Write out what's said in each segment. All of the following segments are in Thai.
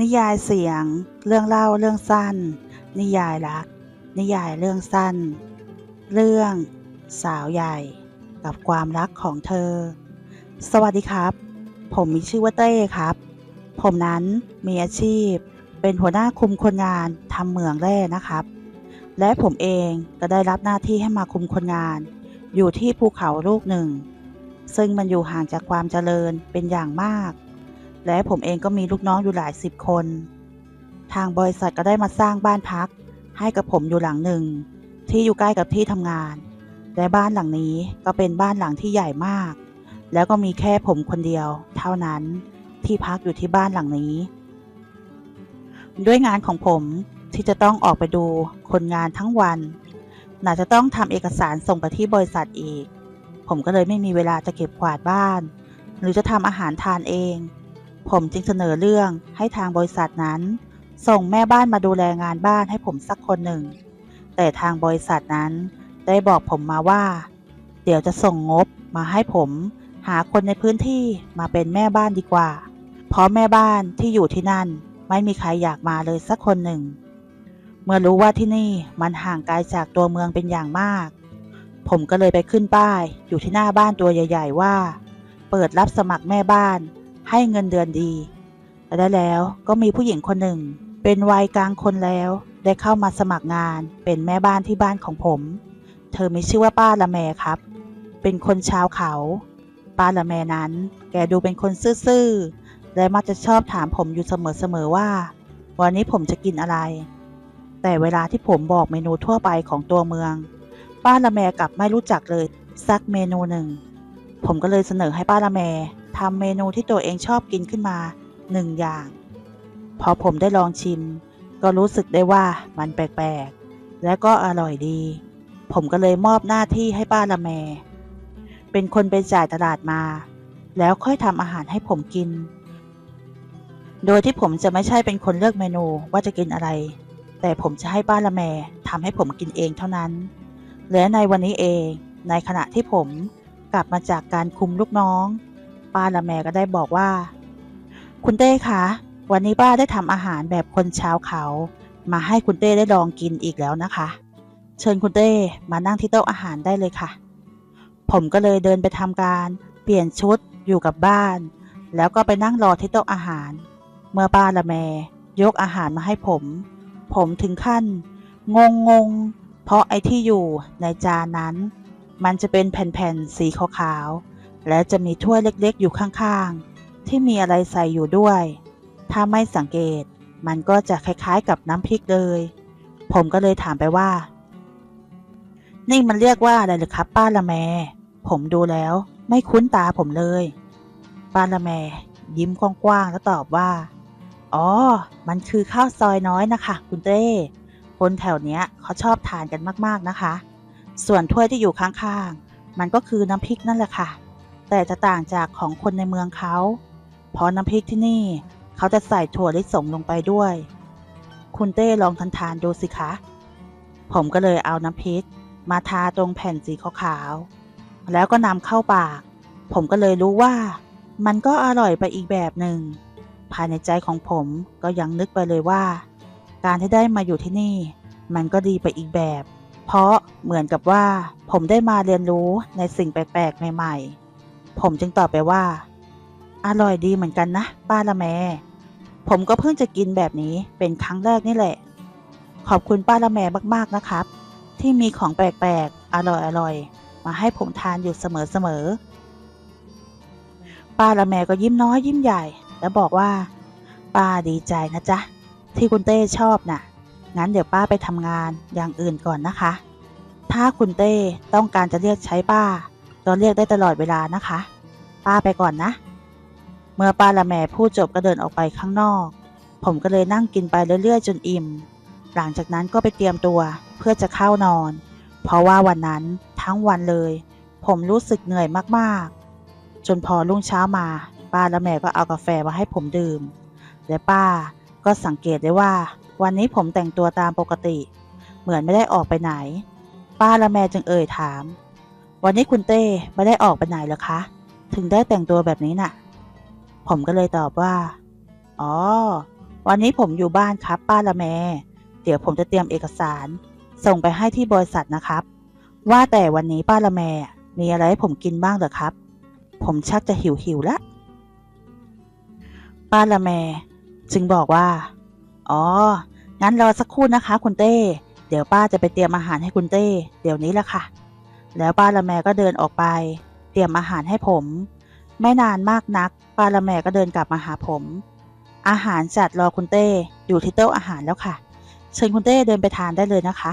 นิยายเสียง เรื่องเล่าเรื่องสั้น นิยายรัก นิยายเรื่องสั้น เรื่องสาวใหญ่ กับความรักของเธอ สวัสดีครับ ผมมีชื่อว่าเต้ครับ ผมนั้นมีอาชีพ เป็นหัวหน้าคุมคนงานทำเหมืองแร่นะครับ และผมเองก็ได้รับหน้าที่ให้มาคุมคนงาน อยู่ที่ภูเขาลูกหนึ่ง ซึ่งมันอยู่ห่างจากความเจริญเป็นอย่างมาก และผมเองก็มีลูกน้องอยู่หลายสิบคน ทางบริษัทก็ได้มาสร้างบ้านพัก ให้กับผมอยู่หลังหนึ่ง ที่อยู่ใกล้กับที่ทำงาน และบ้านหลังนี้ก็เป็นบ้านหลังที่ใหญ่มาก แล้วก็มีแค่ผมคนเดียว เท่านั้นที่พักอยู่ที่บ้านหลังนี้ ด้วยงานของผมที่จะต้องออกไปดูคนงานทั้งวันไหนาจะต้องทำเอกสารส่งไปที่บริษัทอีก ผมก็เลยไม่มีเวลาจะเก็บกวาดบ้าน หรือจะทำอาหารทานเอง ผมจึงเสนอเรื่องให้ทางบริษัทนั้น ส่งแม่บ้านมาดูแลงานบ้านให้ผมสักคนหนึ่ง แต่ทางบริษัทนั้นได้บอกผมมาว่า เดี๋ยวจะส่งงบมาให้ผมหาคนในพื้นที่มาเป็นแม่บ้านดีกว่า เพราะแม่บ้านที่อยู่ที่นั่นไม่มีใครอยากมาเลยสักคนหนึ่ง เมื่อรู้ว่าที่นี่มันห่างไกลจากตัวเมืองเป็นอย่างมาก ผมก็เลยไปขึ้นป้ายอยู่ที่หน้าบ้านตัวใหญ่ ๆ ว่า เปิดรับสมัครแม่บ้าน ให้เงินเดือนดีและแล้วก็มีผู้หญิงคนหนึ่ง เป็นวัยกลางคนแล้ว ได้เข้ามาสมัครงานเป็นแม่บ้านที่บ้านของผม เธอมีชื่อว่าป้าละแมครับ เป็นคนชาวเขา ป้าละแมนั้น แกดูเป็นคนซื่อๆและมักจะชอบถามผมอยู่เสมอๆว่า วันนี้ผมจะกินอะไร แต่เวลาที่ผมบอกเมนูทั่วไปของตัวเมือง ป้าละแมกลับไม่รู้จักเลยสักเมนูหนึ่ง ผมก็เลยเสนอให้ป้าละแม ทำเมนูที่ตัวเองชอบกินขึ้นมาหนึ่งอย่าง พอผมได้ลองชิม ก็รู้สึกได้ว่ามันแปลกๆ และก็อร่อยดี ผมก็เลยมอบหน้าที่ให้ป้าละแม เป็นคนไปจ่ายตลาดมา แล้วค่อยทำอาหารให้ผมกิน โดยที่ผมจะไม่ใช่เป็นคนเลือกเมนูว่าจะกินอะไร แต่ผมจะให้ป้าละแมทำให้ผมกินเองเท่านั้น และในวันนี้เองในขณะที่ผมกลับมาจากการคุมลูกน้อง ป้าละแมก็ได้บอกว่า คุณเต้คะ วันนี้ป้าได้ทำอาหารแบบคนชาวเขา มาให้คุณเต้ได้ลองกินอีกแล้วนะคะ เชิญคุณเต้มานั่งที่โต๊ะอาหารได้เลยค่ะ ผมก็เลยเดินไปทำการเปลี่ยนชุดอยู่กับบ้าน แล้วก็ไปนั่งรอที่โต๊ะอาหาร เมื่อป้าละแมยกอาหารมาให้ผม ผมถึงขั้น งงงๆเพราะไอ้ที่อยู่ในจานนั้น มันจะเป็นแผ่นๆสีขาวๆ และจะมีถ้วยเล็กๆ อยู่ข้างๆ ที่มีอะไรใส่อยู่ด้วย ถ้าไม่สังเกต มันก็จะคล้ายๆกับน้ำพริกเลย ผมก็เลยถามไปว่า นี่มันเรียกว่าอะไรหรือครับ ป้าละแม ผมดูแล้ว ไม่คุ้นตาผมเลย ป้าละแม ยิ้มกว้างๆแล้วตอบว่า อ๋อ มันคือข้าวซอยน้อยนะคะ คุณเต้ คนแถวเนี้ยเขาชอบทานกันมากๆนะคะ ส่วนถ้วยที่อยู่ข้างๆ มันก็คือน้ำพริกนั่นแหละค่ะ แต่จะต่างจากของคนในเมืองเขา เพราะน้ำพริกที่นี่ เขาจะใส่ถั่วลิสงลงไปด้วย คุณเต้ลองทานทานดูสิคะ ผมก็เลยเอาน้ำพริก มาทาตรงแผ่นสีขาวๆ แล้วก็นำเข้าปาก ผมก็เลยรู้ว่า มันก็อร่อยไปอีกแบบหนึ่ง ภายในใจของผมก็ยังนึกไปเลยว่า การที่ได้มาอยู่ที่นี่ มันก็ดีไปอีกแบบ เพราะเหมือนกับว่าผมได้มาเรียนรู้ในสิ่งแปลกๆ ใหม่ๆ ผมจึงตอบไปว่า อร่อยดีเหมือนกันนะ ป้าละแม ผมก็เพิ่งจะกินแบบนี้เป็นครั้งแรกนี่แหละ ขอบคุณป้าละแมมากๆนะครับ ที่มีของแปลกๆ อร่อยๆ มาให้ผมทานอยู่เสมอๆ ป้าละแมก็ยิ้มน้อยยิ้มใหญ่ แล้วบอกว่า ป้าดีใจนะจ๊ะ ที่คุณเต้ชอบน่ะ งั้นเดี๋ยวป้าไปทำงานอย่างอื่นก่อนนะคะ ถ้าคุณเต้ต้องการจะเรียกใช้ป้า ก็เรียกได้ตลอดเวลานะคะ ป้าไปก่อนนะ เมื่อป้าละแมพูดจบก็เดินออกไปข้างนอก ผมก็เลยนั่งกินไปเรื่อยๆ จนอิ่ม หลังจากนั้นก็ไปเตรียมตัวเพื่อจะเข้านอน เพราะว่าวันนั้นทั้งวันเลย ผมรู้สึกเหนื่อยมากๆ จนพอรุ่งเช้ามา ป้าและแม่ก็เอากาแฟมาให้ผมดื่ม และป้าก็สังเกตได้ว่า วันนี้ผมแต่งตัวตามปกติ เหมือนไม่ได้ออกไปไหน ป้าและแม่จึงเอ่ยถาม วันนี้คุณเต้ไม่ได้ออกไปไหนเหรอคะ ถึงได้แต่งตัวแบบนี้น่ะ ผมก็เลยตอบว่า อ๋อ วันนี้ผมอยู่บ้านครับป้าละแม เดี๋ยวผมจะเตรียมเอกสาร ส่งไปให้ที่บริษัทนะครับ ว่าแต่วันนี้ป้าละแม มีอะไรให้ผมกินบ้างเหรอครับ ผมชักจะหิวหิวละ ป้าละแม จึงบอกว่า อ๋อ งั้นรอสักครู่นะคะ คุณเต้ เดี๋ยวป้าจะไปเตรียมอาหารให้คุณเต้ เดี๋ยวนี้ละค่ะ แล้วป้าละแมก็เดินออกไป เตรียมอาหารให้ผม ไม่นานมากนัก ป้าละแมก็เดินกลับมาหาผม อาหารจัดรอคุณเต้อยู่ที่โต๊ะอาหารแล้วค่ะ เชิญคุณเต้เดินไปทานได้เลยนะคะ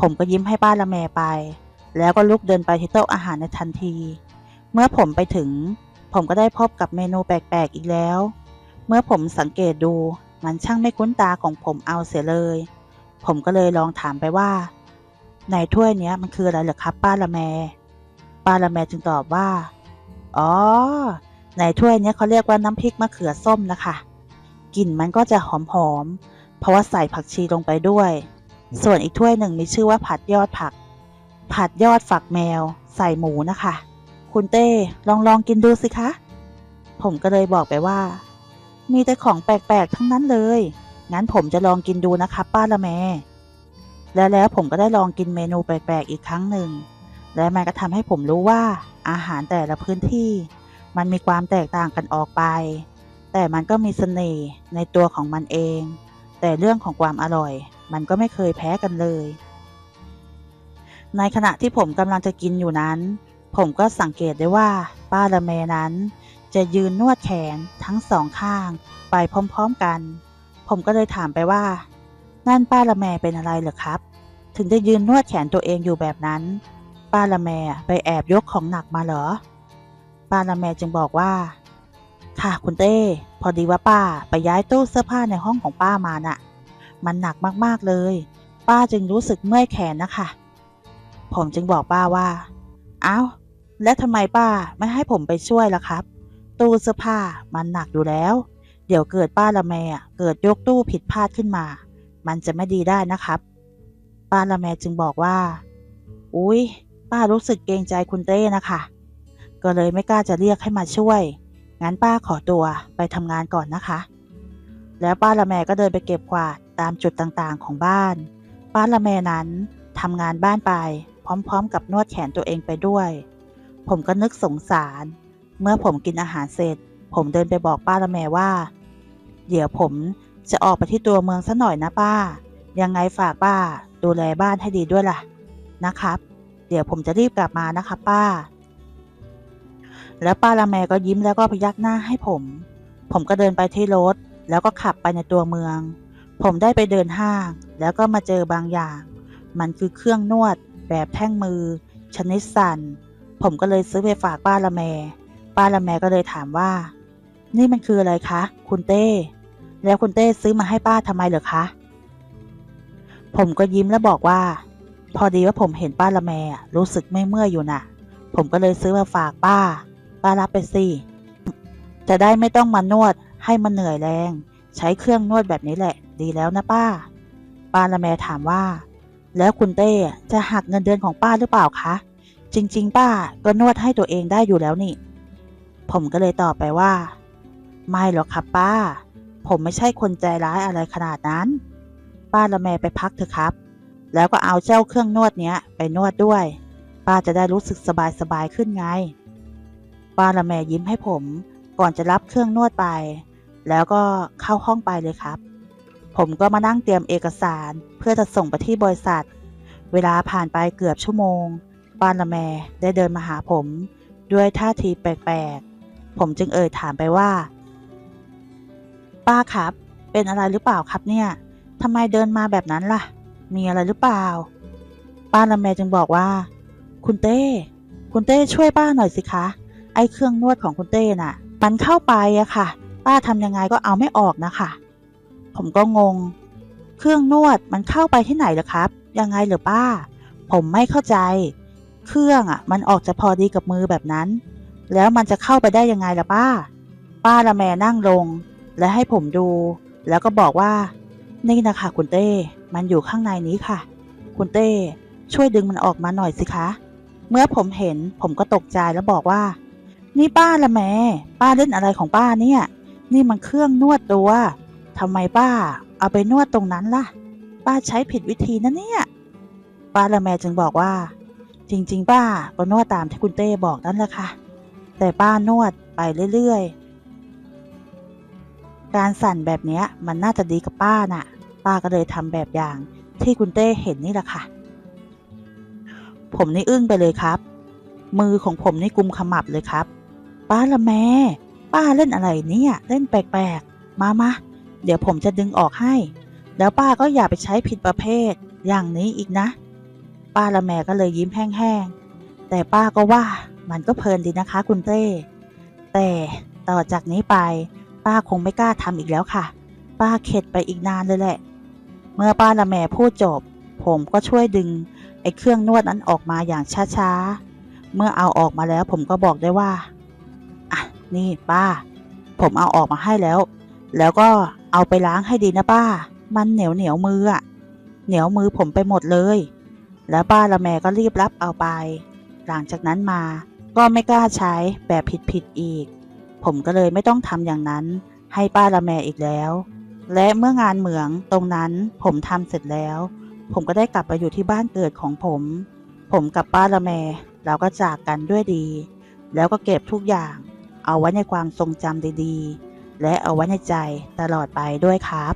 ผมก็ยิ้มให้ป้าละแมไป แล้วก็ลุกเดินไปที่โต๊ะอาหารในทันที เมื่อผมไปถึง ผมก็ได้พบกับเมนูแปลกๆอีกแล้ว เมื่อผมสังเกตดูมันช่างไม่คุ้นตาของผมเอาเสียเลย ผมก็เลยลองถามไปว่า ในถ้วยนี้มันคืออะไรเหรอครับ ป้าละแม ป้าละแมจึงตอบว่า อ๋อ ในถ้วยนี้เขาเรียกว่าน้ำพริกมะเขือส้มนะคะกลิ่นมันก็จะหอมๆ เพราะว่าใส่ผักชีลงไปด้วย ส่วนอีกถ้วยหนึ่งมีชื่อว่าผัดยอดผัก ผัดยอดฝักแมว ใส่หมูนะคะ คุณเต้ลองลองกินดูสิคะ ผมก็เลยบอกไปว่า มีแต่ของแปลกๆ ทั้งนั้นเลย งั้นผมจะลองกินดูนะคะ ป้าละแม และแล้วผมก็ได้ลองกินเมนูแปลกๆอีกครั้งหนึ่ง และมันก็ทำให้ผมรู้ว่าอาหารแต่ละพื้นที่ มันมีความแตกต่างกันออกไป แต่มันก็มีเสน่ห์ในตัวของมันเอง แต่เรื่องของความอร่อย มันก็ไม่เคยแพ้กันเลย ในขณะที่ผมกำลังจะกินอยู่นั้น ผมก็สังเกตได้ว่าป้าละเมนั้น จะยืนนวดแขนทั้งสองข้างไปพร้อม ๆกัน ผมก็เลยถามไปว่า นั่นป้าละแมเป็นอะไรเหรอครับ ถึงได้ยืนนวดแขนตัวเองอยู่แบบนั้น ป้าละแมไปแอบยกของหนักมาเหรอ ป้าละแมจึงบอกว่า ค่ะคุณเต้ พอดีว่าป้าไปย้ายตู้เสื้อผ้าในห้องของป้ามาน่ะ มันหนักมากๆเลย ป้าจึงรู้สึกเมื่อยแขนนะคะผมจึงบอกป้าว่า เอ้า แล้วทำไมป้าไม่ให้ผมไปช่วยล่ะครับ ตู้เสื้อผ้ามันหนักอยู่แล้ว เดี๋ยวเกิดป้าละแมเกิดยกตู้ผิดพลาดขึ้นมา มันจะไม่ดีได้นะครับ ป้าละแมจึงบอกว่า อุ๊ย ป้ารู้สึกเกรงใจคุณเต้นะคะ ก็เลยไม่กล้าจะเรียกให้มาช่วย งั้นป้าขอตัวไปทำงานก่อนนะคะ แล้วป้าละแมก็เดินไปเก็บกวาดตามจุดต่างๆของบ้าน ป้าละแมนั้นทำงานบ้านไป พร้อมๆ กับนวดแขนตัวเองไปด้วย ผมก็นึกสงสาร เมื่อผมกินอาหารเสร็จ ผมเดินไปบอกป้าละแมว่า เดี๋ยวผม จะออกไปที่ตัวเมืองซะหน่อยนะป้า ยังไงฝากป้า ดูแลบ้านให้ดีด้วยล่ะนะครับ เดี๋ยวผมจะรีบกลับมานะคะป้า แล้วป้าละแมก็ยิ้มแล้วก็พยักหน้าให้ผม ผมก็เดินไปที่รถ แล้วก็ขับไปในตัวเมือง ผมได้ไปเดินห้าง แล้วก็มาเจอบางอย่าง มันคือเครื่องนวด แบบแท่งมือ ชนิดสั่น ผมก็เลยซื้อไปฝากป้าละแม ป้าละแมก็เลยถามว่า นี่มันคืออะไรคะ คุณเต้ แล้วคุณเต้ซื้อมาให้ป้าทำไมเหรอคะ ผมก็ยิ้มแล้วบอกว่า พอดีว่าผมเห็นป้าละแมรู้สึกไม่เมื่อยอยู่น่ะ ผมก็เลยซื้อมาฝากป้า ป้ารับไปสิ จะได้ไม่ต้องมานวดให้มันเหนื่อยแรง ใช้เครื่องนวดแบบนี้แหละ ดีแล้วนะป้า ป้าละแมถามว่า แล้วคุณเต้จะหักเงินเดือนของป้าหรือเปล่าคะ จริง ๆ ป้าก็นวดให้ตัวเองได้อยู่แล้วนี่ ผมก็เลยตอบไปว่า ไม่หรอกครับป้า ผมไม่ใช่คนใจร้ายอะไรขนาดนั้น ป้าละแมไปพักเถอะครับ แล้วก็เอาเจ้าเครื่องนวดเนี้ยไปนวดด้วย ป้าจะได้รู้สึกสบายๆขึ้นไง ป้าละแมยิ้มให้ผม ก่อนจะรับเครื่องนวดไป แล้วก็เข้าห้องไปเลยครับ ผมก็มานั่งเตรียมเอกสารเพื่อจะส่งไปที่บริษัท เวลาผ่านไปเกือบชั่วโมง ป้าละแมได้เดินมาหาผม ด้วยท่าทีแปลกๆ ผมจึงเอ่ยถามไปว่า ป้าครับ เป็นอะไรหรือเปล่าครับเนี่ยทำไมเดินมาแบบนั้นล่ะ มีอะไรหรือเปล่า ป้าละแมจึงบอกว่า คุณเต้ คุณเต้ช่วยป้าหน่อยสิคะ ไอ้เครื่องนวดของคุณเต้น่ะ มันเข้าไปอะค่ะ ป้าทำยังไงก็เอาไม่ออกนะคะ ผมก็งง เครื่องนวดมันเข้าไปที่ไหนเหรอครับ ยังไงเหรอป้า ผมไม่เข้าใจ เครื่องอะมันออกจะพอดีกับมือแบบนั้น แล้วมันจะเข้าไปได้ยังไงล่ะป้า ป้าละแมนั่งลง และให้ผมดู แล้วก็บอกว่า นี่นะคะคุณเต้ มันอยู่ข้างในนี้ค่ะ คุณเต้ ช่วยดึงมันออกมาหน่อยสิคะ เมื่อผมเห็นผมก็ตกใจแล้วบอกว่า นี่ป้าละแม่ป้าเล่นอะไรของป้าเนี่ย นี่มันเครื่องนวดตัวทำไมป้า เอาไปนวดตรงนั้นล่ะ ป้าใช้ผิดวิธีนะเนี่ยป้าละแมจึงบอกว่า จริง ๆ ป้าก็นวดตามที่คุณเต้บอกนั่นแหละค่ะ แต่ป้านวดไปเรื่อยๆ การสั่นแบบนี้มันน่าจะดีกับป้าน่ะ ป้าก็เลยทำแบบอย่างที่คุณเต้เห็นนี่แหละค่ะ ผมนี่อึ้งไปเลยครับ มือของผมนี่กุมขมับเลยครับ ป้าละแมป้าเล่นอะไรเนี่ยเล่นแปลกๆ มามาเดี๋ยวผมจะดึงออกให้ แล้วป้าก็อย่าไปใช้ผิดประเภท อย่างนี้อีกนะ ป้าละแม่ก็เลยยิ้มแห้งๆ แต่ป้าก็ว่ามันก็เพลินดีนะคะ คุณเต้ แต่ต่อจากนี้ไป ป้าคงไม่กล้าทำอีกแล้วค่ะ ป้าเข็ดไปอีกนานเลยแหละ เมื่อป้าละแมพูดจบ ผมก็ช่วยดึง ไอ้เครื่องนวดนั้นออกมาอย่างช้าๆ เมื่อเอาออกมาแล้วผมก็บอกได้ว่า อะ นี่ป้า ผมเอาออกมาให้แล้ว แล้วก็เอาไปล้างให้ดีนะป้า มันเหนียวเหนียวมืออะเหนียวมือผมไปหมดเลย แล้วป้าละแมก็รีบรับเอาไป หลังจากนั้นมาก็ไม่กล้าใช้แบบผิดๆอีก ผมก็เลยไม่ต้องทำอย่างนั้น ให้ป้าละแมอีกแล้ว และเมื่องานเหมืองตรงนั้นผมทำเสร็จแล้ว ผมก็ได้กลับไปอยู่ที่บ้านเกิดของผม ผมกับป้าละแมเราก็จากกันด้วยดี แล้วก็เก็บทุกอย่าง เอาไว้ในความทรงจำดีๆ และเอาไว้ในใจตลอดไปด้วยครับ